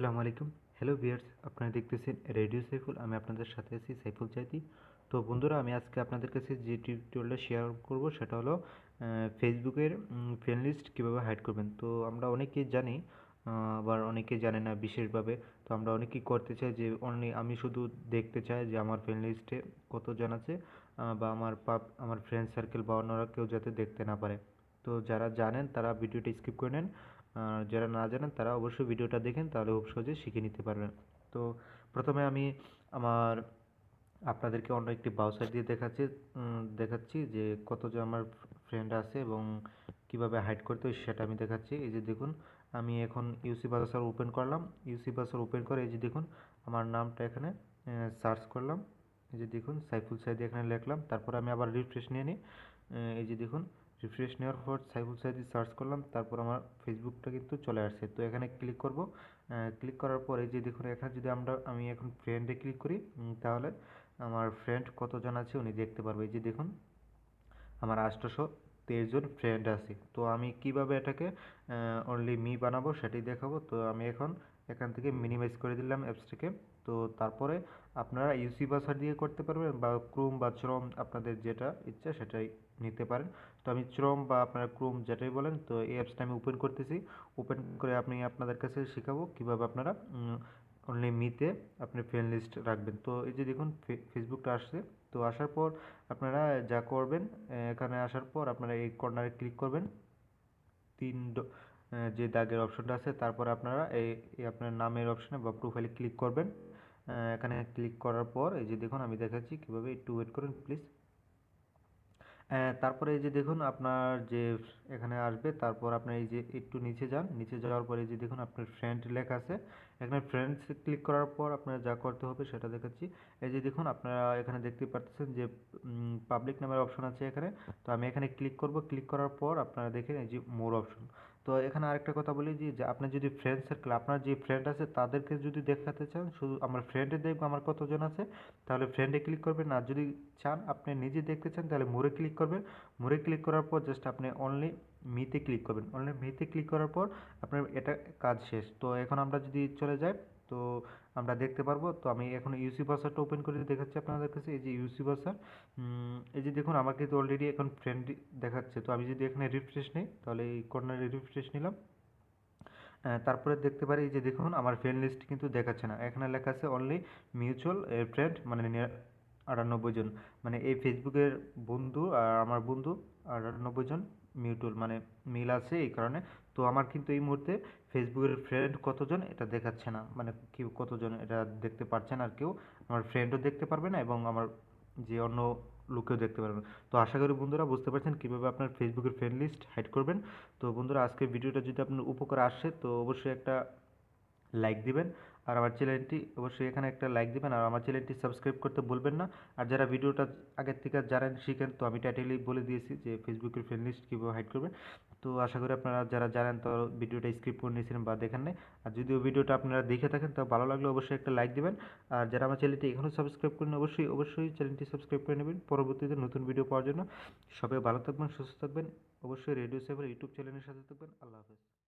আসসালামু আলাইকুম। হ্যালো বিয়ার্স আপনারা দেখতেছেন রেডিও সাইফুল আমি আপনাদের সাথে আছি সাইফুল চাইতি তো বন্ধুরা, আমি আজকে আপনাদের কাছে যে টিউটোরিয়ালটা শেয়ার করব, সেটা হলো ফেসবুকের ফ্রেন্ড লিস্ট কীভাবে হাইড করবেন। তো আমরা অনেকেই জানি আবার অনেকে জানে না বিশেষভাবে। তো আমরা অনেকেই করতে চাই যে অনেক আমি শুধু দেখতে চাই যে আমার ফ্রেন্ড লিস্টে কতজন আছে বা আমার পাপ, আমার ফ্রেন্ড সার্কেল বা অন্যরা কেউ যাতে দেখতে না পারে। তো যারা জানেন, তারা ভিডিওটা স্কিপ করে নেন। যারা না জানেন, তারা অবশ্যই ভিডিওটা দেখেন, তাহলে খুব সহজে শিখে নিতে পারবেন। তো প্রথমে আমি আমার আপনাদেরকে অন্য একটি ব্রাউজার দিয়ে দেখাচ্ছি দেখাচ্ছি যে কতজন আমার ফ্রেন্ড আছে এবং কীভাবে হাইড করতে হয় সেটা আমি দেখাচ্ছি। এই যে দেখুন, আমি এখন ইউসি ব্রাউজার ওপেন করলাম। ইউসি ব্রাউজার ওপেন করে এই যে দেখুন, আমার নামটা এখানে সার্চ করলাম। এই যে দেখুন, সাইফুল সাইদি এখানে লিখলাম। তারপর আমি আবার রিফ্রেশ নিয়ে নিই। এই যে দেখুন রিফ্রেশ নেওয়ার পর সাইফুল সাইদি সার্চ করলাম, তারপর আমার ফেসবুকটা কিন্তু চলে আসছে। তো এখানে ক্লিক করব। ক্লিক করার পরে যে দেখুন, এখানে যদি আমরা, আমি এখন ফ্রেন্ডে ক্লিক করি তাহলে আমার ফ্রেন্ড কতজন আছে উনি দেখতে পারবে। এই যে দেখুন, আমার আষ্টশো তেইশ জন ফ্রেন্ড আছে। তো আমি কীভাবে এটাকে অনলি মি বানাবো সেটাই দেখাবো। তো আমি এখন এখান থেকে মিনিমাইজ করে দিলাম অ্যাপসটিকে তো তারপরে আপনারা ইউসি বাসার দিয়ে করতে পারবেন বা ক্রোম বা চরম আপনাদের যেটা ইচ্ছা সেটাই নিতে পারেন। তো আমি চরম বা আপনারা ক্রোম যেটাই বলেন, তো এই অ্যাপসটা আমি ওপেন করতেছি। ওপেন করে আপনি আপনাদের কাছে শেখাবো কীভাবে আপনারা অনলি মিতে আপনি ফ্রেন্ড লিস্ট রাখবেন। তো এই যে দেখুন ফেসবুকটা আসছে। তো আসার পর আপনারা যা করবেন, এখানে আসার পর আপনারা এই কর্নারে ক্লিক করবেন। তিন যে দাগের অপশনটা আছে, তারপর আপনারা এই আপনার নামের অপশনে বা প্রোফাইলে ক্লিক করবেন। এখানে ক্লিক করার পর, এই যে দেখুন, আমি দেখাচ্ছি কীভাবে একটু ওয়েট করুন প্লিজ তারপরে এই যে দেখুন আপনার যে এখানে আসবে, তারপর আপনার এই যে একটু নিচে যান। নিচে যাওয়ার পরে যে দেখুন আপনার ফ্রেন্ড লেখা আছে। এখানে ফ্রেন্ডস ক্লিক করার পর আপনার যা করতে হবে সেটা দেখাচ্ছি। এই যে দেখুন আপনারা এখানে দেখতে পাচ্ছেন যে পাবলিক নামের অপশন আছে এখানে। তো আমি এখানে ক্লিক করব। ক্লিক করার পর আপনারা দেখেন এই যে মোর অপশন তো এখানে আরেকটা কথা বলি যে আপনার যদি ফ্রেন্ড সার্কেল আপনার যে ফ্রেন্ড আছে তাদেরকে যদি দেখাতে চান, শুধু আমার ফ্রেন্ডে দেখব আমার কতজন আছে, তাহলে ফ্রেন্ডে ক্লিক করবেন। আর যদি চান আপনি নিজে দেখতে চান, তাহলে মোড়ে ক্লিক করবেন। মোড়ে ক্লিক করার পর জাস্ট আপনি অনলি মিতে ক্লিক করবেন। অনলি মিতে ক্লিক করার পর আপনার এটা কাজ শেষ। তো এখন আমরা যদি চলে যাই তো আমরা দেখতে পারব। তো আমি এখন ইউসি বাসারটা ওপেন করে দেখাচ্ছি আপনাদের কাছে। এই যে ইউসি বাসার এই যে দেখুন আমাকে কিন্তু অলরেডি এখন ফ্রেন্ড দেখাচ্ছে। তো আমি যদি এখানে রিফ্রেশ নিই, তাহলে এই কর্নারে রিফ্রেশ নিলাম। তারপরে দেখতে পারি যে দেখুন, আমার ফ্রেন্ড লিস্ট কিন্তু দেখাচ্ছে না। এখানে লেখা আছে অনলি মিউচুয়াল ফ্রেন্ড মানে আটানব্বই জন। মানে এই ফেসবুকের বন্ধু আর আমার বন্ধু আটানব্বই জন। মিউচুয়াল মানে মিল আছে এই কারণে। তো আমার কিন্তু এই মুহূর্তে ফেসবুকের ফ্রেন্ড কতজন এটা দেখাচ্ছে না। মানে কি কতজন এটা দেখতে পারছেন আর কেউ। আমার ফ্রেন্ডও দেখতে পারবে না এবং আমার যে অন্য লোকেও দেখতে পারবেন তো আশা করি বন্ধুরা বুঝতে পারছেন কীভাবে আপনার ফেসবুকের ফ্রেন্ড লিস্ট হাইড করবেন। তো বন্ধুরা আজকের ভিডিওটা যদি আপনার উপকার আসে তো অবশ্যই একটা লাইক দিবেন। আর আমার চ্যানেলটি অবশ্যই এখানে একটা লাইক দিবেন আর আমার চ্যানেলটি সাবস্ক্রাইব করতে বলবেন না। আর যারা ভিডিওটা আগের থেকে জানেন, শিখেন, তো আমি টাইটেলি বলে দিয়েছি যে ফেসবুকের ফ্রেন্ড লিস্ট কীভাবে হাইড করবেন। তো আশা করি আপনারা যারা জানেন, তো ভিডিওটা স্ক্রিপ করে নিয়েছিলেন বা দেখেন নাই। আর যদিও ভিডিওটা আপনারা দেখে থাকেন, তো ভালো লাগলে অবশ্যই একটা লাইক দেবেন। আর যারা আমার চ্যানেলটি এখনও সাবস্ক্রাইব করেন অবশ্যই অবশ্যই চ্যানেলটি সাবস্ক্রাইব করে নেবেন। পরবর্তীতে নতুন ভিডিও পাওয়ার জন্য সবাই ভালো থাকবেন, সুস্থ থাকবেন। অবশ্যই রেডিও সেভের ইউটিউব চ্যানেলের সাথে থাকবেন। আল্লাহ হাফেজ।